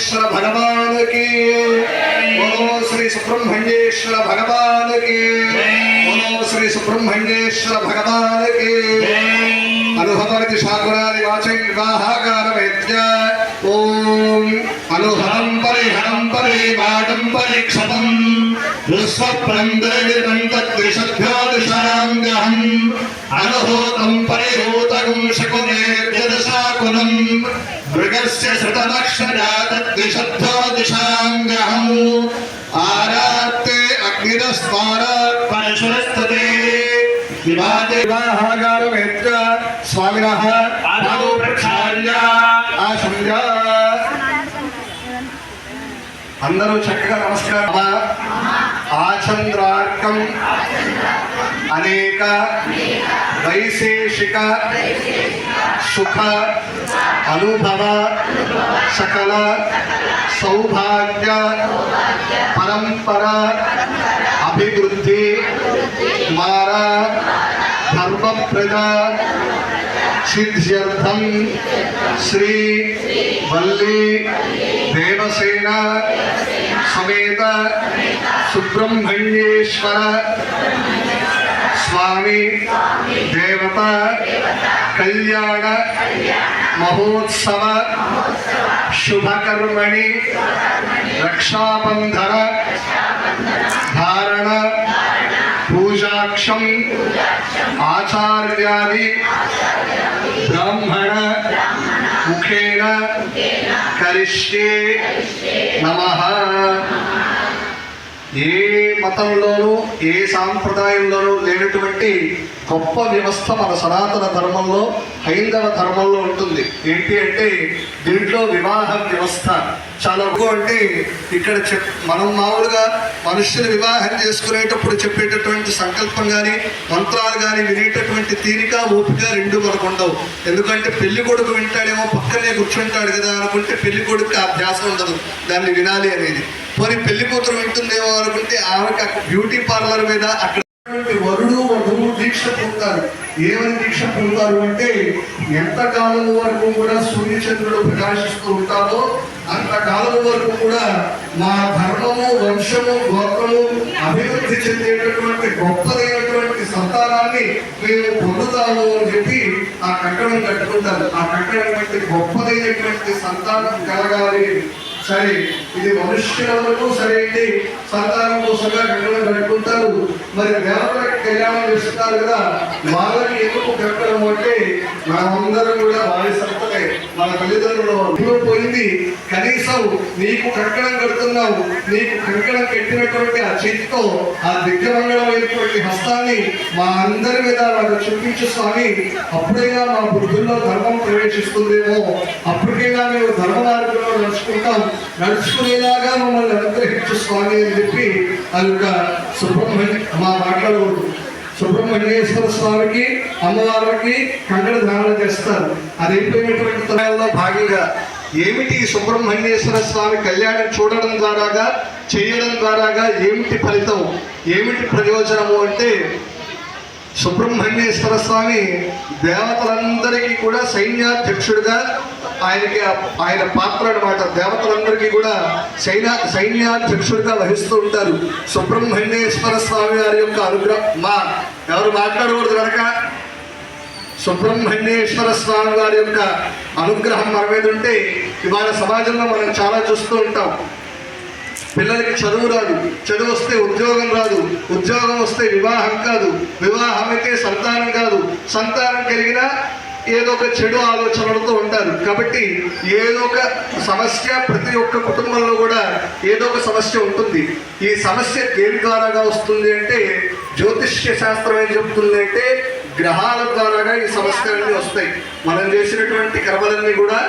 సుబ్రహ్మణ్యేశ్వర భగవాన్కి ఓం శ్రీ సుబ్రహ్మణ్యేశ్వర భగవాన్కి ఓం శ్రీ సుబ్రహ్మణ్యేశ్వర భగవాన్కి అనుభవతి శాకురాది వాచం వివాహాకార వేద్య ఓం అనుహరం పరిహరం పరిమాటం పరీక్షతం శకునేర్యదశాకులం మృగస్య శతమక్షరా తద్విషభ్యో దిశాంగహం ఆరాత్తే అగ్నిరస్మార పరశురస్తతే వివాదే వివాహాగారమేత్ర స్వామినః పాదౌ ప్రక్షాళ్య ఆశంజ అందరూ చక్కగా నమస్కారం. ఆచంద్రార్కం అనేక వైశేషిక సుఖ అనుభవ సకల సౌభాగ్య పరంపర అభివృద్ధి ద్వారా ధర్మప్రద సిద్ధ్యర్థం శ్రీ వల్లి దేవసేన సమేత సుబ్రహ్మణ్యేశ్వర స్వామి దేవత కళ్యాణ మహోత్సవ శుభకర్మణి రక్షాబంధన ధారణ పూజాక్షం ఆచార్యాది బ్రాహ్మణ ముఖేన కరిష్యే నమ. ఏ మతంలోనూ ఏ సాంప్రదాయంలోనూ లేనటువంటి గొప్ప వ్యవస్థ మన సనాతన ధర్మంలో హైందవ ధర్మంలో ఉంటుంది. ఏంటి అంటే దీంట్లో వివాహ వ్యవస్థ. చాలా ఎక్కువ అంటే ఇక్కడ చెప్ మనం మామూలుగా మనుషులు వివాహం చేసుకునేటప్పుడు చెప్పేటటువంటి సంకల్పం కానీ మంత్రాలు కానీ వినేటటువంటి తీరిక ఓపిక రెండు మనకు ఉండవు ఎందుకంటే పెళ్ళి కొడుకు వింటాడేమో పక్కనే కూర్చుంటాడు కదా అనుకుంటే పెళ్ళి కొడుకు అభ్యాసం ఉండదు. దాన్ని వినాలి అనేది. మరి పెళ్ళి కూతురు వింటుందేమో అనుకుంటే ఆమెకి అక్కడ బ్యూటీ పార్లర్ మీద అక్కడ వరుడు వధువు దీక్ష పొందుతారు. ఏమని దీక్ష పొందుతారు అంటే ఎంత కాలం వరకు కూడా సూర్యచంద్రుడు ప్రకాశిస్తూ ఉంటారో అంత కాలం వరకు కూడా మా ధర్మము వంశము గోత్రము అభివృద్ధి చెందేటటువంటి గొప్పదైనటువంటి సంతానాన్ని మేము పొందుతాము అని చెప్పి ఆ కట్టడం కట్టుకుంటారు. ఆ కట్టడం గొప్పదైనటువంటి సంతానం కలగాలి సరే ఇది మనుష్యులకు అయితే సంతానం కోసంగా గంటలు కట్టుకుంటారు మరి దేవతలకు కళ్యాణం చేస్తున్నారు కదా వాళ్ళకి ఎందుకు కట్టడం అంటే మనమందరం కూడా వారి సంతనే వాళ్ళ తల్లిదండ్రులు ఇల్లు పోయింది కనీసం నీకు కంకణం కడుతున్నావు నీకు కంకణం కట్టినటువంటి ఆ చేతితో ఆ దిగ్గమంగళమైనటువంటి హస్తాన్ని మా అందరి మీద వాళ్ళు చూపించు స్వామి అప్పుడైనా మా బుద్ధుల్లో ధర్మం ప్రవేశిస్తుందేమో అప్పటికైనా మేము ధర్మ మార్గంలో నడుచుకుంటాం నడుచుకునేలాగా మమ్మల్ని అనుగ్రహించు స్వామి అని చెప్పి అది ఒక సుబ్రహ్మణ్య మా మాట్లాడకూడదు. సుబ్రహ్మణ్యేశ్వర స్వామికి అమ్మవారికి కంకణ ధారణ చేస్తారు. అది అయిపోయినటువంటి భాగంగా ఏమిటి సుబ్రహ్మణ్యేశ్వర స్వామి కళ్యాణం చూడడం ద్వారాగా చేయడం ద్వారాగా ఏమిటి ఫలితం? ఏమిటి ప్రయోజనము అంటే సుబ్రహ్మణ్యేశ్వర స్వామి దేవతలందరికీ కూడా సైన్యాధ్యక్షుడిగా ఆయనకి ఆయన పాత్ర అనమాట దేవతలందరికీ కూడా సైన్య సైన్యాధ్యక్షుడిగా వహిస్తూ ఉంటారు. సుబ్రహ్మణ్యేశ్వర స్వామి వారి యొక్క అనుగ్రహం మా ఎవరు మాట్లాడకూడదు కనుక. సుబ్రహ్మణ్యేశ్వర స్వామి వారి యొక్క అనుగ్రహం మన మీద ఉంటే ఇవాళ సమాజంలో మనం చాలా చూస్తూ ఉంటాం. పిల్లలకి చదువు రాదు చదువు వస్తే ఉద్యోగం రాదు ఉద్యోగం వస్తే వివాహం కాదు వివాహం అయితే సంతానం కాదు. సంతానం కలిగినా ఏదో ఒక చెడు ఆలోచనలతో ఉంటారు. కాబట్టి ఏదో ఒక సమస్య ప్రతి ఒక్క కుటుంబంలో కూడా ఏదో ఒక సమస్య ఉంటుంది. ఈ సమస్య దేని ద్వారాగా వస్తుంది అంటే జ్యోతిష్య శాస్త్రం ఏం చెప్తుంది అంటే గ్రహాల ద్వారాగా ఈ సమస్యలన్నీ వస్తాయి. మనం చేసినటువంటి కర్మలన్నీ కూడా